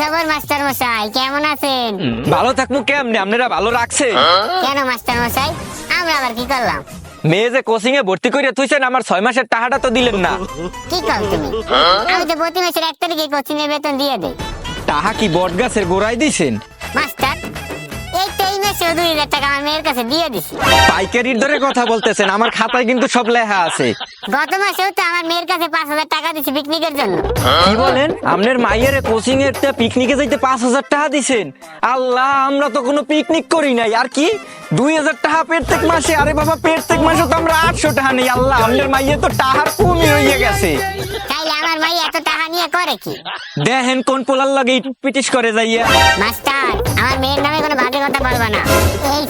খবর মাস্টার মশাই? কেমন আছেন? ভালো থাকব কেমনে? আপনারা ভালো রাখছে কেন মাস্টার মশাই? আমরা আবার কি করলাম? মেয়ে যে কোচিং এ ভর্তি করে তুইছেন আমার ছয় মাসের টাকাটা তো দিলেন না। কি কর তুমি? আমি তো প্রতি মাসের এক তারিখে কোচিং এর বেতন দিয়ে দেই। কি বট গাছের গোড়ায় দিছেন? এই তো এই মাসে দুই হাজার টাকা আমার মেয়ের কাছে দিয়ে দিছি। পাইকারির দরে কথা বলতেছেন আমার খাতায় কিন্তু সব লেখা আছে। গত মাসেও তো আমার মেয়ের কাছে পাঁচ হাজার টাকা দিছি পিকনিকের জন্য। কি বলেন? আপনার মাইয়ের কোচিং এর পিকনিকে যাইতে পাঁচ হাজার টাকা দিছেন। আল্লাহ আমরা তো কোনো পিকনিক করি নাই। আর কি? দুই হাজার টাকা প্রত্যেক মাসে? আরে বাবা প্রত্যেক মাসে তো আমরা আটশো টাকা নেই। আল্লাহ আপনার মাইয়ে তো টাহার কমই হয়ে গেছে। তাইলে আমার ভাই এত টাকা নিয়ে করে কি? দেখেন কোন পোলার লাগে ইট পিটিস করে যাইয়া। মাস্টার আমার মেয়ের নামে কোনো বাজে কথা বলবা না। এই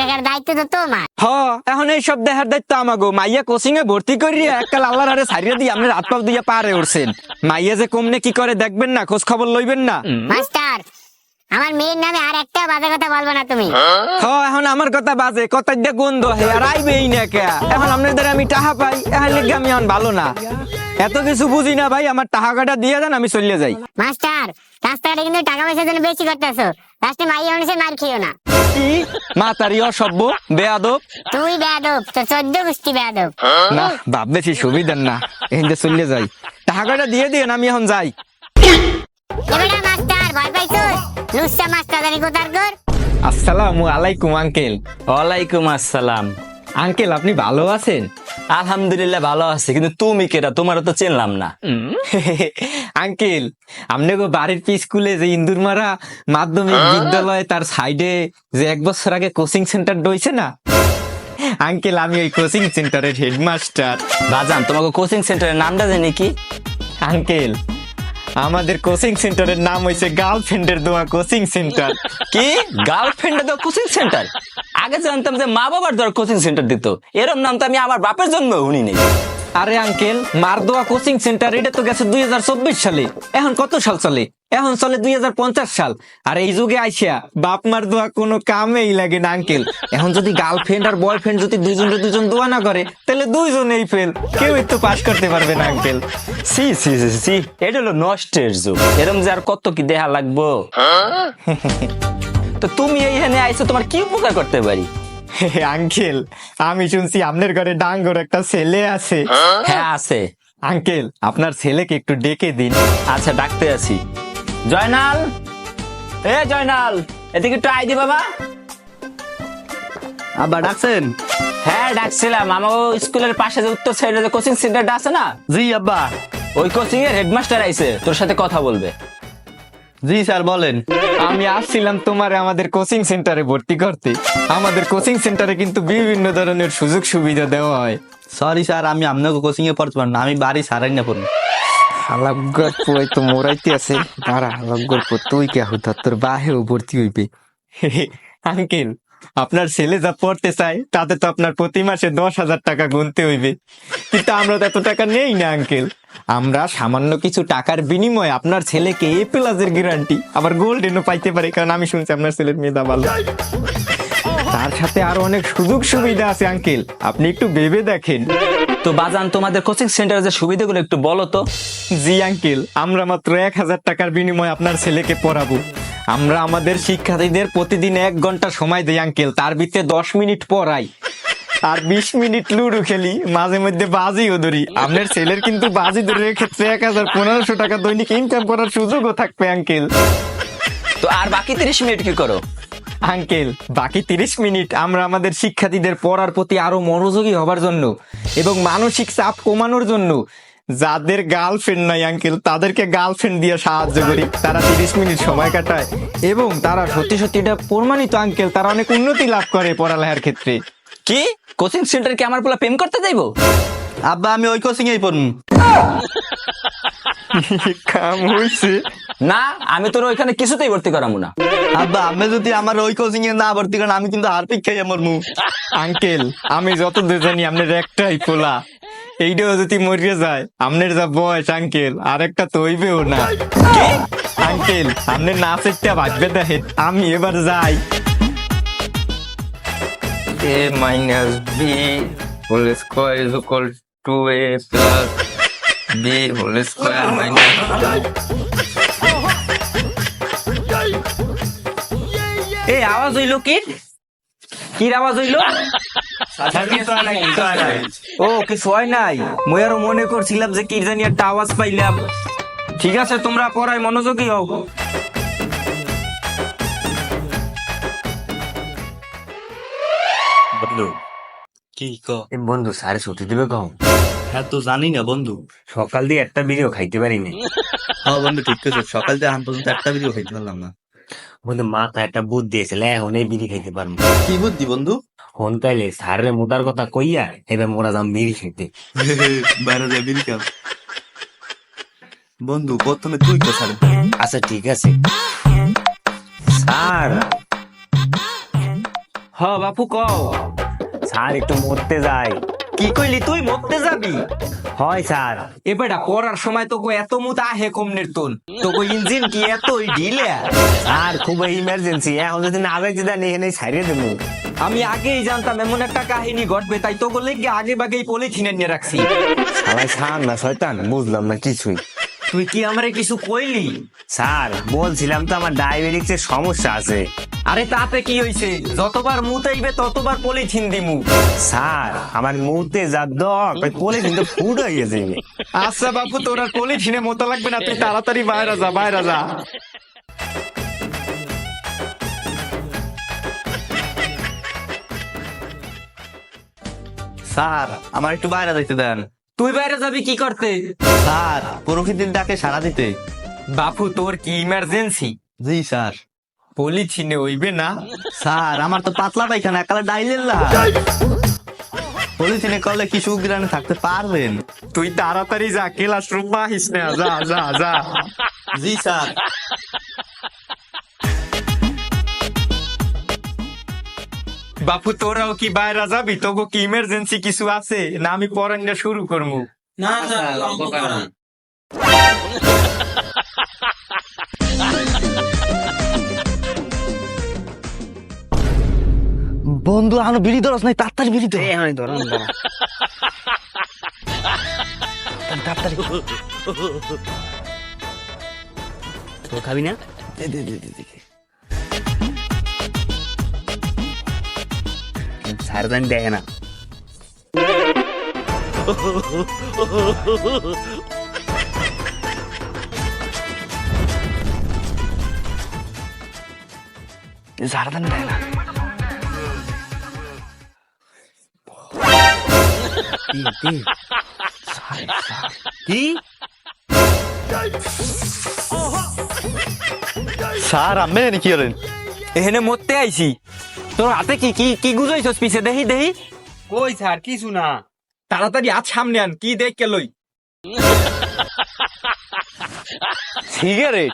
রাখার দায়িত্ব তো তোমার। হ এখন এই সব দেখার দায়িত্ব আমাগো। মাইয়া কোচিং এ ভর্তি করিয়া আল্লাহর আরে সারিয়া দিয়ে হাত পাও দিয়া পারে উঠছেন। মাইয়া যে কমনে কি করে দেখবেন না খোঁজ খবর লইবেন না? মাস্টার আমার মেয়ের নামে আর একটা বাজে কথা বলবা না তুমি। হ এখন আমার কথা বাজে কথা দিয়ে গন্ধ হে আর আইবেই না কে এখন আপনার দ্বারা আমি টাকা পাই এখন লেগে আমি এখন ভালো না। এত কিছু বুঝি না ভাই আমার টাকা কাটা দিয়ে দেন আমি চলে যাই। মাস্টার রাস্তাঘাটে কিন্তু টাকা পয়সার জন্য বেশি করতেছো। লাস্টে মাই অনুসে মার খেয়েও না। কি মাতারি অসভ্য বেয়াদব। তুই বেয়াদব তোর চোদ্দ গুষ্টি বেয়াদব। না বাপ বেশি সুবিধার না। এখান থেকে চলে যাই। টাকাটা দিয়ে আমি এখন যাই। এবারে মাস্টার ভয় পাইছোস? লুচ্চা মাস্টার জানি কোথার কর আসসালামু আলাইকুম আঙ্কেল। ওয়ালাইকুম আসসালাম। আঙ্কেল আপনি ভালো আছেন? আলহামদুলিল্লাহ ভালো আছে কিন্তু তুমি কেটা তোমারও তো চিনলাম না। আঙ্কেল আপনাকে বাড়ির স্কুলে যে ইন্দুর মারা মাধ্যমিক বিদ্যালয় তার সাইডে যে এক বছর আগে কোচিং সেন্টার ডইছে না? আঙ্কেল আমি ওই কোচিং সেন্টারের হেডমাস্টার। বাজান তোমাকে কোচিং সেন্টারের নামটা জানি কি? আঙ্কেল আমাদের কোচিং সেন্টারের নাম হয়েছে গার্লফ্রেন্ডের দোয়া কোচিং সেন্টার। কি? গার্লফ্রেন্ডের তো কোচিং সেন্টার? আগে জানতাম যে মা বাবার দর কোচিং সেন্টার দিত। এরম নাম তো আমি আমার বাপের জন্ম শুনি নেই আরে আঙ্কেল মারদোয়া কোচিং সেন্টার এটা তো গেছে দুই সালে। এখন কত সাল চলে? এখন চলে দুই সাল। আর এই যুগে আইসা বাপ মার দোয়া কোনো কামেই লাগে না আঙ্কেল এখন যদি গার্লফ্রেন্ড আর বয়ফ্রেন্ড যদি দুইজনের দুজন দোয়া না করে তাহলে দুইজনেই ফেল কেউ তো পাস করতে পারবে না uncle C C C C এটা হলো নষ্টের যুগ। এরম যে আর কত কি দেহা লাগবো? তো তুমি এইখানে আইছো তোমার কি উপকার করতে পারি? আঙ্কেল আমি শুনছি আপনার ঘরে ডাঙ্গর একটা ছেলে আছে। হ্যাঁ আছে। আঙ্কেল আপনার ছেলেকে একটু ডেকে দিন। আচ্ছা ডাকতে আছি। জয়নাল! এ জয়নাল! এদিকে একটু আই দি বাবা। আব্বা ডাকছেন? হ্যাঁ ডাকছিলাম। আমার স্কুলের পাশে যে উত্তর সাইডে যে কোচিং সেন্টারটা আছে না? জি আব্বা। ওই কোচিং এর হেডমাস্টার আইছে তোর সাথে কথা বলবে। জি স্যার বলেন। আমি আসছিলাম তোমার আমাদের কোচিং সেন্টারে ভর্তি করতে। আমাদের কোচিং সেন্টারে কিন্তু বিভিন্ন ধরনের সুযোগ সুবিধা দেওয়া হয়। সরি স্যার আমি আপনাকে কোচিং এ পড়তে পারব না আমি বাড়ি সারাই না পড়ব। হালাগর পুয়াই তো মোরাইতে আছে। তারা হালাগর তুই কে হুতা তোর বাহেও ভর্তি হইবে। আঙ্কেল আপনার ছেলে যা পড়তে চায় তাতে তো আপনার প্রতি মাসে দশ হাজার টাকা গুনতে হইবে। কিন্তু আমরা তো এত টাকা নেই না আঙ্কেল আমরা সামান্য কিছু টাকার বিনিময়ে আপনার ছেলেকে এ প্লাসের গ্যারান্টি আবার গোল্ডেনও পাইতে পারে কারণ আমি শুনছি আপনার ছেলের মেধা ভালো। তার সাথে আরও অনেক সুযোগ সুবিধা আছে আঙ্কেল আপনি একটু ভেবে দেখেন। তো বাজান তোমাদের কোচিং সেন্টারে যে সুবিধাগুলো একটু বলো তো। জি আঙ্কেল আমরা মাত্র এক হাজার টাকার বিনিময়ে আপনার ছেলেকে পড়াবো। আমরা আমাদের শিক্ষার্থীদের প্রতিদিন এক ঘণ্টা সময় দিই আঙ্কেল। তার ভিতরে দশ মিনিট পড়াই। আর বিশ মিনিট লুডো খেলি মাঝে মধ্যে বাজিও ধরি। আপনার ছেলের কিন্তু বাজি ধরে ক্ষেত্রে এক হাজার পনেরোশো টাকা দৈনিক ইনকাম করার সুযোগও থাকবে আঙ্কেল। তো আর বাকি তিরিশ মিনিট কি করো? আঙ্কেল বাকি তিরিশ মিনিট আমরা আমাদের শিক্ষার্থীদের পড়ার প্রতি আরও মনোযোগী হবার জন্য এবং মানসিক চাপ কমানোর জন্য যাদের গার্লফ্রেন্ড নাই আঙ্কেল তাদেরকে গার্লফ্রেন্ড দিয়ে সাহায্য করি। তারা তিরিশ মিনিট সময় কাটায় এবং তারা সত্যি সত্যি এটা প্রমাণিত আঙ্কেল তারা অনেক উন্নতি লাভ করে পড়ালেখার ক্ষেত্রে। কি? কোচিং সেন্টার কি আমার পোলা প্রেম করতে যাইবো আব্বা আমি ওই কোচিং এই পড়ব কাম হয়েছে না আমি তোর ওইখানে কিছুতেই ভর্তি করাবো না। আব্বা আমি যদি আমার ওই কোচিং এ না ভর্তি করেন আমি কিন্তু আর খাই আমার মুখ আঙ্কেল আমি যত জানি আপনার একটাই পোলা। এইটাও যদি মরিয়ে যায় আপনার যা বয়স আঙ্কেল আর একটা তো হইবেও না? আঙ্কেল আপনার না সেটা ভাগবে দেখেন আমি এবার যাই। minus b whole square is equal to a plus b whole square minus এই আওয়াজ হইল কি? কি আওয়াজ হইল? ও কিছু হয় নাই। মই আরও মনে করছিলাম যে কি জানি একটা আওয়াজ পাইলাম। ঠিক আছে তোমরা পড়ায় মনোযোগী হও। বন্ধু কি ক? বন্ধু সারে ছুটি দিবে কম হ্যাঁ তো জানি না বন্ধু। সকাল দিয়ে একটা বিড়িও খাইতে পারিনি। হ্যাঁ বন্ধু ঠিক আছে সকাল দিয়ে এখন পর্যন্ত একটা ভিডিও খাইতে পারলাম না। বন্ধু মাথা একটা বুদ্ধি দিয়েছিল এখন এই বিড়ি খাইতে পারব। কি বুদ্ধি বন্ধু? হন তাইলে সারে মোটার কথা কইয়া এবার মোরা যাম মিল খেতে বাইরে যা মিল খাম বন্ধু প্রথমে তুই তো স্যার আচ্ছা ঠিক আছে স্যার হ বাপু কও স্যার একটু মরতে যায় কি কইলি তুই? মরতে যাবি? হয় স্যার। এবারটা পড়ার সময় তোকে এত মুত আহে কমনের তোন তোকে ইঞ্জিন কি এতই ঢিলে? স্যার খুব ইমার্জেন্সি এখন যদি না যাইতে দেন এখানে ছাড়িয়ে দেবো। আমি আগেই জানতাম এমন একটা কাহিনী ঘটবে তাই তো বলে কি আগে বাগেই পলিথিনে নিয়ে রাখছি। সবাই স্যার না শয়তান বুঝলাম না কিছুই। তুই কি আমারে কিছু কইলি? স্যার বলছিলাম তো আমার ডায়াবেটিক্স এর সমস্যা আছে। আরে তাতে কি হইছে? যতবার মুতাইবে ততবার পলিথিন দিমু। স্যার আমার মুহূর্তে যা দক ওই পলে কিন্তু ফুড হয়ে গেছে আচ্ছা বাপু তোর আর পলিথিনে মতো লাগবে না তুই তাড়াতাড়ি বাইরে যা বাইরে যা। স্যার আমার একটু বাইরে যাইতে দেন। তুই বাইরে যাবি কি করতে? স্যার প্রকৃতির ডাকে সাড়া দিতে। বাপু তোর কি ইমার্জেন্সি জি স্যার। পলিথিনে হইবে না। স্যার আমার তো পাতলা পায়খানা একালে ডাইলেন না পলিথিনে করলে কি সুগ্রানে থাকতে পারবেন? তুই তাড়াতাড়ি যা ক্লাস রুম আহিস না যা যা যা। জি স্যার। বাপু তোরাও কি বাইরে যাবি? তোকে কি ইমার্জেন্সি কিছু আছে? না আমি পড়ানো শুরু করব বন্ধু আনো বিড়ি ধরস নাই তাড়াতাড়ি বিড়ি ধর। তো খাবি না? স্যার জানি দেখে না। ঝাড়দান দেয় না। কি স্যার আমি কি করেন এখানে মরতে আইছি। তোর হাতে কি কি কি গুজাইছস পিছে? দেহি দেহি। কই স্যার কিছু না তাড়াতাড়ি আজ সামনে আন কি দেখ লই? সিগারেট?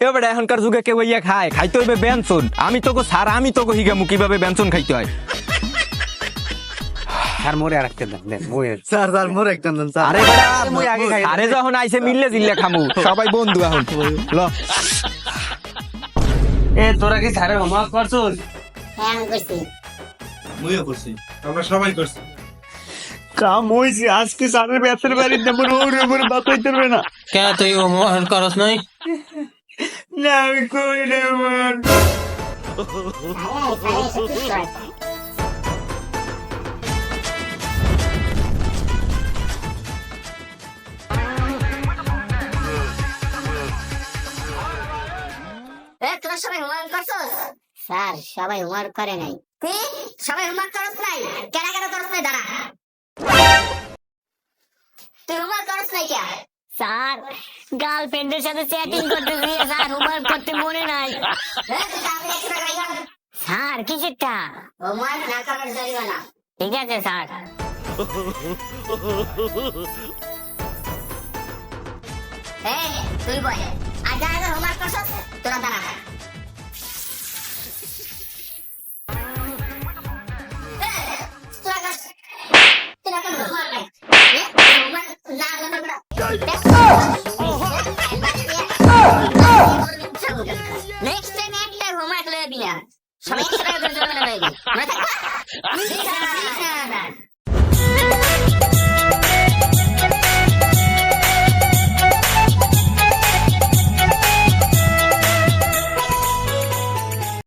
এবারে এখনকার যুগে কেউ ইয়া খায়। খাইতে হইবে ব্যঞ্চন আমি তোকে স্যার আমি তোকে হিগামু কীভাবে ব্যঞ্চন খাইতে হয়। স্যার মোরে আর একটা দেন দেন মোরে। স্যার স্যার মোর একটা দেন স্যার। আরে মুই আগে খাই আরে যখন আইছে মিললে জিল্লে খামু। সবাই বন্ধু এখন। ল। এ তোরা কি স্যারের হোমওয়ার্ক করছস? হ্যাঁ আমি করছি। মুইও করছি। কাম হইছে আজকে স্যারের ব্যবসার বাড়িতে মনে ওরে বাপ হইতে পারবে না। কেন তুই হোমওয়ার্ক করস নাই? না আমি কই না তোরা সবাই হোমওয়ার্ক করছস স্যার সবাই হোমওয়ার্ক করে নাই। কি? সবাই হোমওয়ার্ক করছ নাই? কেন কেন করছ নাই? দাঁড়া। তুই হোমওয়ার্ক করছ নাই কে স্যার গার্লফ্রেন্ডের সাথে চ্যাটিং করতে গিয়ে স্যার হোমওয়ার্ক করতে মনে নাই। স্যার কিসেরটা? হোমওয়ার্ক না করার জরিমানা ঠিক আছে স্যার। এই তুই বল। আজ আগে হোমওয়ার্ক করছস তোরা দাঁড়া। নেক্সট টাইম একটা হোমওয়ার্ক লয়ে দিনা সবাই একসাথে